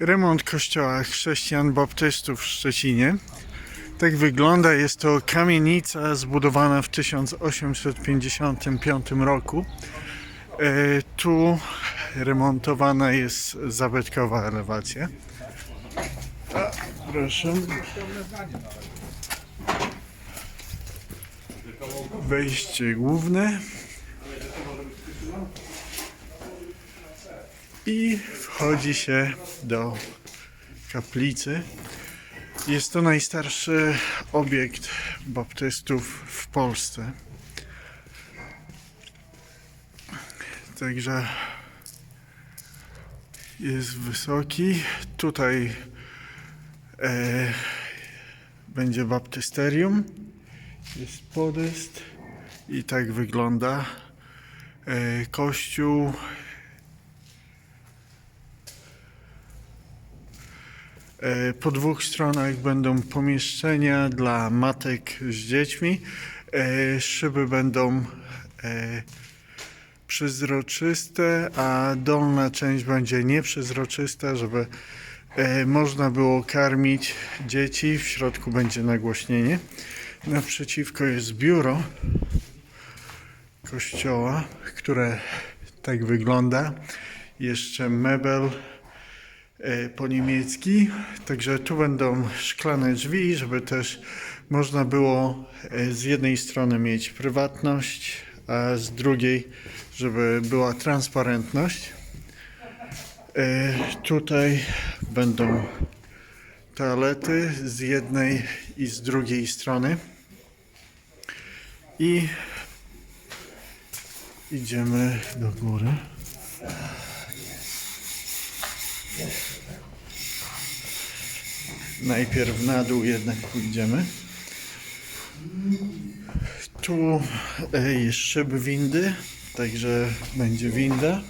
remont kościoła chrześcijan baptystów w Szczecinie. Tak wygląda. Jest to kamienica zbudowana w 1855 roku. E, tu remontowana jest zabytkowa elewacja. A, proszę. Wejście główne. I wchodzi się do kaplicy. Jest to najstarszy obiekt baptystów w Polsce. Także jest wysoki. Tutaj e, będzie baptysterium. Jest podest i tak wygląda e, kościół. Po dwóch stronach będą pomieszczenia dla matek z dziećmi. E, Szyby będą e, przezroczyste, a dolna część będzie nieprzezroczysta, żeby e, można było karmić dzieci. W środku będzie nagłośnienie. Naprzeciwko jest biuro kościoła, które tak wygląda. Jeszcze mebel e, po niemiecki. Także tu będą szklane drzwi, żeby też można było e, z jednej strony mieć prywatność, a z drugiej, żeby była transparentność. E, Tutaj będą toalety z jednej i z drugiej strony. I idziemy do góry. Najpierw na dół jednak pójdziemy. Tu jest szyb windy, także będzie winda.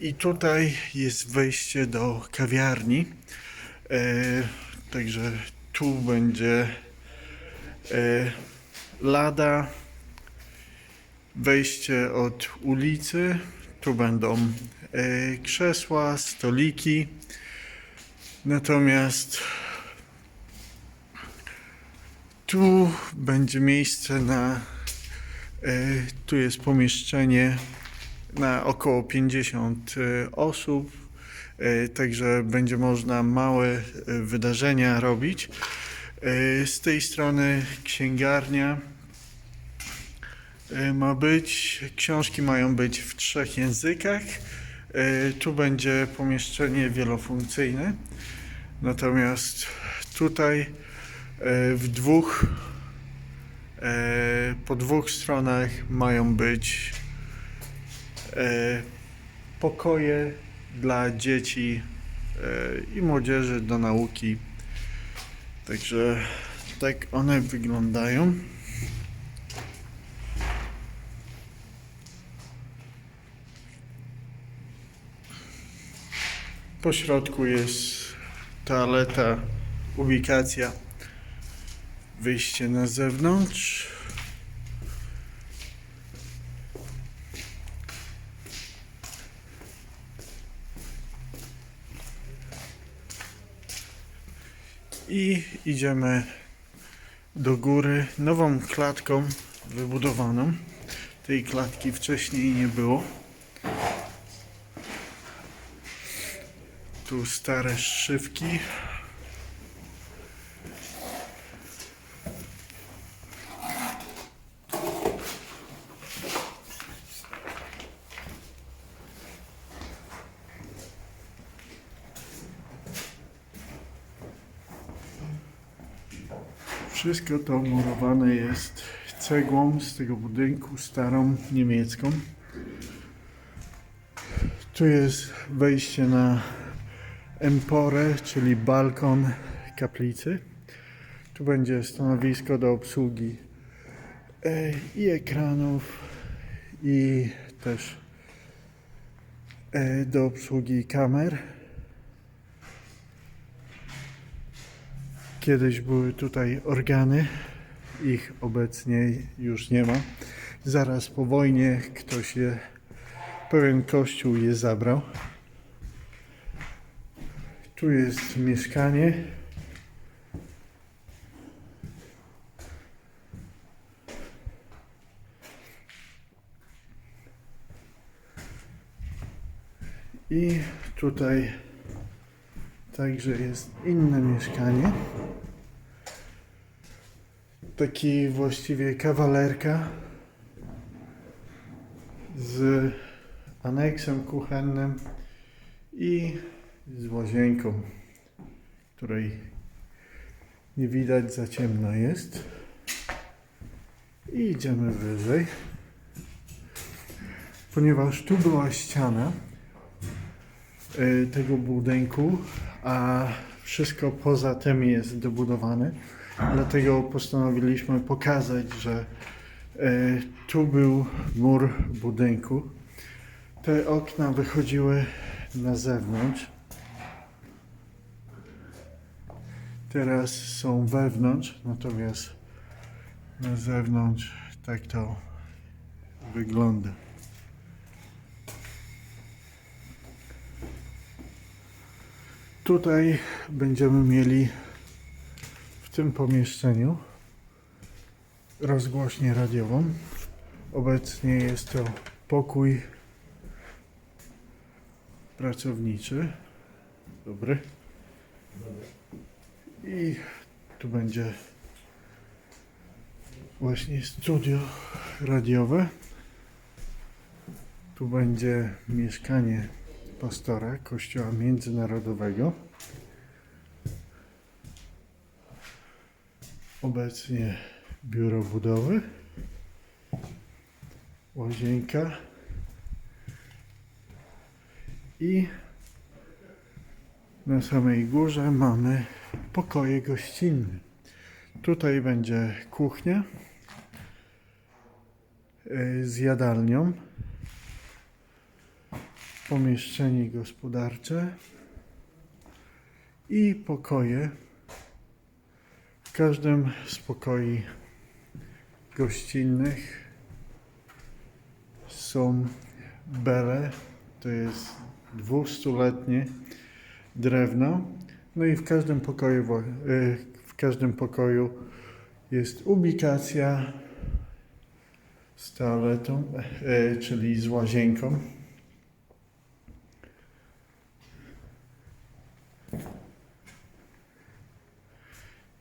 I tutaj jest wejście do kawiarni. Także tu będzie lada, wejście od ulicy. Tu będą krzesła, stoliki. Natomiast tu będzie miejsce na. E, tu jest pomieszczenie na około 50 e, osób. E, Także będzie można małe wydarzenia robić. Z tej strony księgarnia ma być. Książki mają być w trzech językach. E, Tu będzie pomieszczenie wielofunkcyjne. Natomiast tutaj e, w dwóch e, po dwóch stronach mają być pokoje dla dzieci i młodzieży do nauki. Także tak one wyglądają. Po środku jest toaleta, ubikacja, wyjście na zewnątrz. I idziemy do góry nową klatką wybudowaną. Tej klatki wcześniej nie było. Tu stare szywki. Wszystko to murowane jest cegłą z tego budynku, starą niemiecką. Tu jest wejście na emporę, czyli balkon kaplicy. Tu będzie stanowisko do obsługi e, i ekranów, i też e, do obsługi kamer. Kiedyś były tutaj organy, ich obecnie już nie ma. Zaraz po wojnie ktoś je, pewien kościół je zabrał. Tu jest mieszkanie. I tutaj także jest inne mieszkanie. Taki właściwie kawalerka z aneksem kuchennym i z łazienką, której nie widać, za ciemno jest. I idziemy wyżej. Ponieważ tu była ściana e, tego budynku, a wszystko poza tym jest dobudowane, dlatego postanowiliśmy pokazać, że e, tu był mur budynku. Te okna wychodziły na zewnątrz. Teraz są wewnątrz, natomiast na zewnątrz tak to wygląda. Tutaj będziemy mieli w tym pomieszczeniu rozgłośnię radiową. Obecnie jest to pokój pracowniczy. Dobry. I tu będzie właśnie studio radiowe. Tu będzie mieszkanie pastora Kościoła Międzynarodowego. Obecnie biuro budowy. Łazienka. I na samej górze mamy pokoje gościnne. Tutaj będzie kuchnia e, z jadalnią, pomieszczenie gospodarcze i pokoje. W każdym z pokoi gościnnych są bele, to jest dwustuletnie drewno. No i w każdym pokoju, e, w każdym pokoju jest ubikacja z toaletą, e, czyli z łazienką.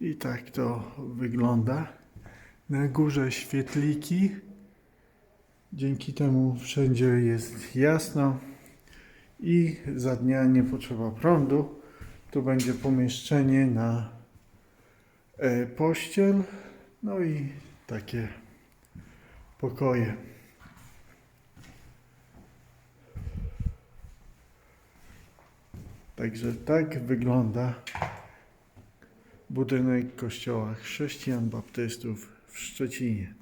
I tak to wygląda. Na górze świetliki. Dzięki temu wszędzie jest jasno i za dnia nie potrzeba prądu. Tu będzie pomieszczenie na e, pościel, no i takie pokoje. Także tak wygląda budynek kościoła chrześcijan baptystów w Szczecinie.